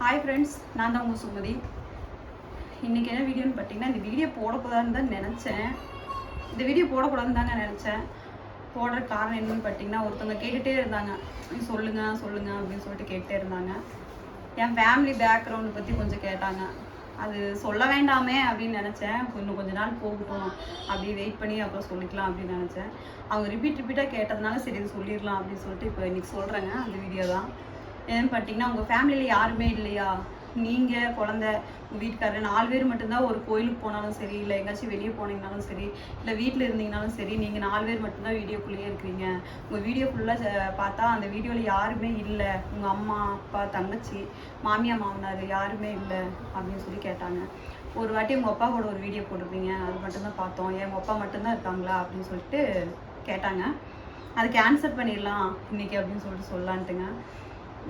Hi friends நான் தான் உங்கள் சுமதி. இன்றைக்கி என்ன வீடியோன்னு பார்த்தீங்கன்னா இந்த வீடியோ போடக்கூடாதுன்னு தான் நினச்சேன். இந்த வீடியோ போடக்கூடாதுன்னு தாங்க நினச்சேன். போடுற காரணம் என்னன்னு பார்த்தீங்கன்னா ஒருத்தவங்க கேட்டுகிட்டே இருந்தாங்க. சொல்லுங்கள் சொல்லுங்க சொல்லுங்க அப்படின்னு சொல்லிட்டு கேட்டுட்டே இருந்தாங்க. என் ஃபேமிலி பேக்ரவுண்ட் பற்றி கொஞ்சம் கேட்டாங்க. அது சொல்ல வேண்டாமே அப்படின்னு நினச்சேன். இன்னும் கொஞ்ச நாள் போகட்டும். அப்படி வெயிட் பண்ணி அப்புறம் சொல்லிக்கலாம் அப்படின்னு நினச்சேன். அவங்க ரிப்பீட் ரிப்பீட்டாக கேட்டதுனால சரி இது சொல்லிடலாம் அப்படின்னு சொல்லிட்டு இப்போ இன்றைக்கி சொல்கிறேங்க அந்த வீடியோ தான். ஏன்னு பார்த்தீங்கன்னா உங்கள் ஃபேமிலியில் யாருமே இல்லையா? நீங்கள் குழந்த உங்கள் வீட்டுக்காரர் நாலு பேர் மட்டும்தான் ஒரு கோயிலுக்கு போனாலும் சரி இல்லை எங்கேயாச்சும் வெளியே போனீங்கனாலும் சரி இல்லை வீட்டில் இருந்தீங்கனாலும் சரி நீங்கள் நாலு பேர் மட்டும்தான் வீடியோக்குள்ளேயே இருக்கிறீங்க. உங்கள் வீடியோ ஃபுல்லாக பார்த்தா அந்த வீடியோவில் யாருமே இல்லை. உங்கள் அம்மா அப்பா தங்கச்சி மாமியா மாமனார் யாருமே இல்லை அப்படின்னு சொல்லி கேட்டாங்க. ஒரு வாட்டி உங்கள் அப்பா கூட ஒரு வீடியோ போட்டிருந்தீங்க அது மட்டும்தான் பார்த்தோம். ஏன் உங்கள் அப்பா மட்டும்தான் இருக்காங்களா? அப்படின்னு சொல்லிட்டு கேட்டாங்க. அதுக்கு ஆன்சர் பண்ணிடலாம் இன்றைக்கி அப்படின்னு சொல்லிட்டு சொல்லலான்ட்டுங்க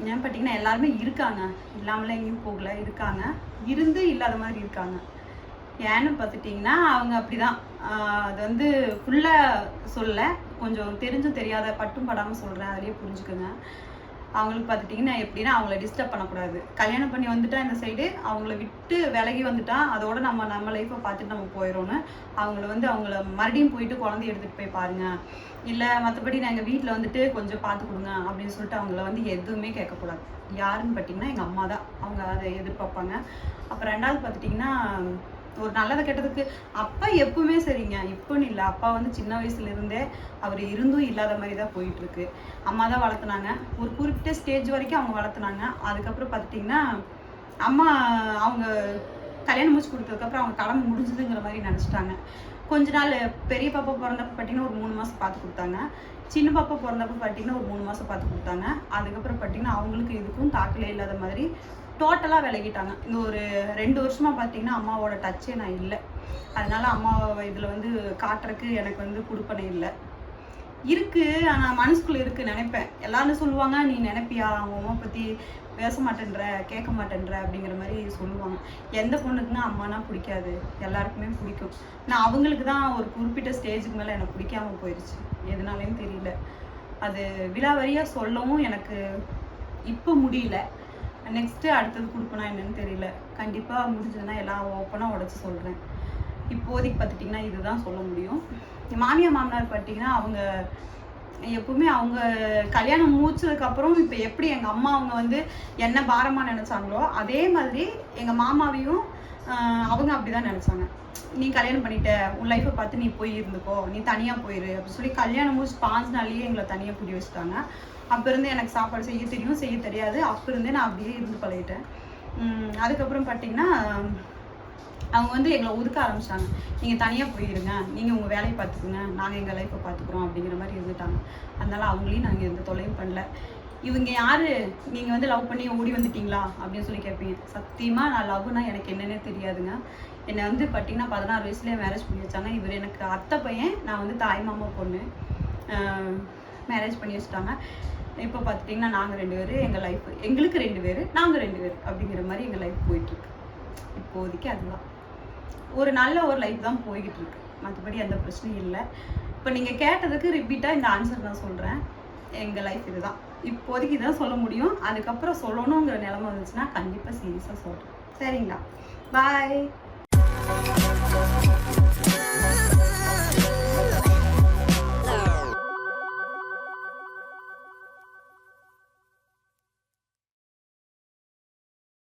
ஏன் பார்த்தீங்கன்னா எல்லாருமே இருக்காங்க. இல்லாமலாம் எங்கேயும் போகல இருக்காங்க. இருந்து இல்லாத மாதிரி இருக்காங்க. ஏன்னு பார்த்துட்டிங்கன்னா அவங்க அப்படிதான். ஆஹ் அது வந்து ஃபுல்லாக சொல்ல கொஞ்சம் தெரிஞ்சும் தெரியாத பட்டும் படாமல் சொல்கிறேன் அதிலே புரிஞ்சுக்குங்க. அவங்களுக்கு பார்த்துட்டிங்கன்னா எப்படின்னா அவங்கள டிஸ்டர்ப் பண்ணக்கூடாது. கல்யாணம் பண்ணி வந்துட்டா இந்த சைடு அவங்கள விட்டு விலகி வந்துட்டா அதோட நம்ம நம்ம லைஃப்பை பார்த்துட்டு நம்ம போயிடணும். அவங்கள வந்து அவங்கள மறுபடியும் போயிட்டு குழந்தைய எடுத்துகிட்டு போய் பாருங்க. இல்லை மற்றபடி நான் எங்கள் வீட்டில் வந்துட்டு கொஞ்சம் பார்த்து கொடுங்க அப்படின்னு சொல்லிட்டு அவங்கள வந்து எதுவுமே கேட்கக்கூடாது. யாருன்னு பார்த்தீங்கன்னா எங்கள் அம்மா தான் அவங்க அதை எதிர்பார்ப்பாங்க. அப்புறம் ரெண்டாவது பார்த்துட்டிங்கன்னா ஒரு நல்லது கெட்டதுக்கு. அப்பா எப்பவுமே சரிங்க. இப்போன்னு இல்லை. அப்பா வந்து சின்ன வயசுல இருந்தே அவர் இருந்தும் இல்லாத மாதிரி தான் போயிட்டு இருக்கு அம்மா தான் வளர்த்துனாங்க ஒரு குறிப்பிட்ட ஸ்டேஜ் வரைக்கும் அவங்க வளர்த்துனாங்க அதுக்கப்புறம் பார்த்துட்டிங்கன்னா அம்மா அவங்க கல்யாணம் முடிச்சு கொடுத்ததுக்கப்புறம் அவங்க கடமை முடிஞ்சதுங்கிற மாதிரி நினச்சிட்டாங்க. கொஞ்ச நாள் பெரிய பாப்பா பிறந்தப்ப பார்த்தீங்கன்னா ஒரு மூணு மாதம் பார்த்து கொடுத்தாங்க. சின்ன பாப்பா பிறந்தப்ப பார்த்தீங்கன்னா ஒரு மூணு மாதம் பார்த்து கொடுத்தாங்க. அதுக்கப்புறம் பார்த்தீங்கன்னா அவங்களுக்கு இதுக்கும் தாக்கலே இல்லாத மாதிரி டோட்டலாக விலகிட்டாங்க. இந்த ஒரு ரெண்டு வருஷமாக பார்த்தீங்கன்னா அம்மாவோட டச்சே நான் இல்லை. அதனால அம்மாவை இதில் வந்து காட்டுறதுக்கு எனக்கு வந்து கொடுப்பனே இல்லை. இருக்குது ஆனால் மனசுக்குள்ளே இருக்குது நினைப்பேன். எல்லாரும் சொல்லுவாங்க நீ நினைப்பியா? அவங்க அம்மா பற்றி பேச மாட்டேன்ற கேட்க மாட்டேன்ற அப்படிங்கிற மாதிரி சொல்லுவாங்க. எந்த பொண்ணுக்குன்னா அம்மானா பிடிக்காது. எல்லாருக்குமே பிடிக்கும். நான் அவங்களுக்கு தான் ஒரு குறிப்பிட்ட ஸ்டேஜுக்கு மேலே எனக்கு பிடிக்காம போயிடுச்சு எதனாலேயும் தெரியல. அது விலாவரியாக சொல்லவும் எனக்கு இப்போ முடியல. நெக்ஸ்ட்டு அடுத்தது கொடுப்பனா என்னன்னு தெரியல. கண்டிப்பாக முடிஞ்சதுன்னா எல்லாம் ஓப்பனாக உடச்சி சொல்கிறேன் இப்போதைக்கு பார்த்துட்டிங்கன்னா இதுதான் சொல்ல முடியும். மாமியா மாமியார் மாமனார் பார்த்தீங்கன்னா அவங்க எப்பவுமே அவங்க கல்யாணம் முடிச்சதுக்கு அப்புறம் இப்போ எப்படி எங்கள் அம்மா அவங்க வந்து என்ன பாரமாக நினச்சாங்களோ அதே மாதிரி எங்கள் மாமாவையும் அவங்க அவங்க அப்படிதான் நினச்சாங்க. நீ கல்யாணம் பண்ணிட்ட உன் லைஃப்பை பார்த்து நீ போய் இருந்துக்கோ நீ தனியாக போயிரு அப்படின்னு சொல்லி கல்யாணமும் ஸ்பான்ஸ்னாலேயே எங்களை தனியாக பிடி வச்சுட்டாங்க. அப்போ இருந்து எனக்கு சாப்பாடு செய்ய தெரியும் செய்ய தெரியாது. அப்போ இருந்தே நான் அப்படியே இருந்து பழகிட்டேன். அதுக்கப்புறம் பார்த்தீங்கன்னா அவங்க வந்து எங்களை ஒதுக்க ஆரம்பிச்சிட்டாங்க. நீங்கள் தனியாக போயிருங்க நீங்கள் உங்கள் வேலையை பார்த்துக்குங்க நாங்கள் எங்கள் லைஃப்பை பார்த்துக்குறோம் அப்படிங்கிற மாதிரி இருந்துட்டாங்க. அதனால அவங்களையும் நாங்கள் எந்த தொலைவும் பண்ணல. இவங்க யாரு? நீங்கள் வந்து லவ் பண்ணி ஓடி வந்துட்டீங்களா? அப்படின்னு சொல்லி கேட்பீங்க. சத்தியமாக நான் லவ்னா எனக்கு என்னன்னே தெரியாதுங்க. என்னை வந்து பார்த்தீங்கன்னா பதினாறு வயசுலேயே மேரேஜ் பண்ணி வச்சாங்க. இவர் எனக்கு அத்தை பையன் நான் வந்து தாய் மாமா பொண்ணு. மேரேஜ் பண்ணி வச்சுட்டாங்க. இப்போ பார்த்துட்டிங்கன்னா நாங்கள் ரெண்டு பேர் எங்கள் லைஃப் எங்களுக்கு ரெண்டு பேர் நாங்கள் ரெண்டு பேர் அப்படிங்கிற மாதிரி எங்கள் லைஃப் போயிட்டுருக்கு. இப்போதைக்கு அதுதான். ஒரு நல்ல ஒரு லைஃப் தான் போய்கிட்டு இருக்கு மற்றபடி எந்த பிரச்சனையும் இல்லை. இப்போ நீங்கள் கேட்டதுக்கு ரிப்பீட்டாக இந்த ஆன்சர் நான் சொல்கிறேன் எங்கள் லைஃப் இதுதான். இப்போதைக்கு தான் சொல்ல முடியும். அதுக்கப்புறம் சொல்லணுங்கிற நிலமை வந்துச்சுன்னா கண்டிப்பாக சீரியஸாக சொல்கிறேன் சரிங்களா? பாய்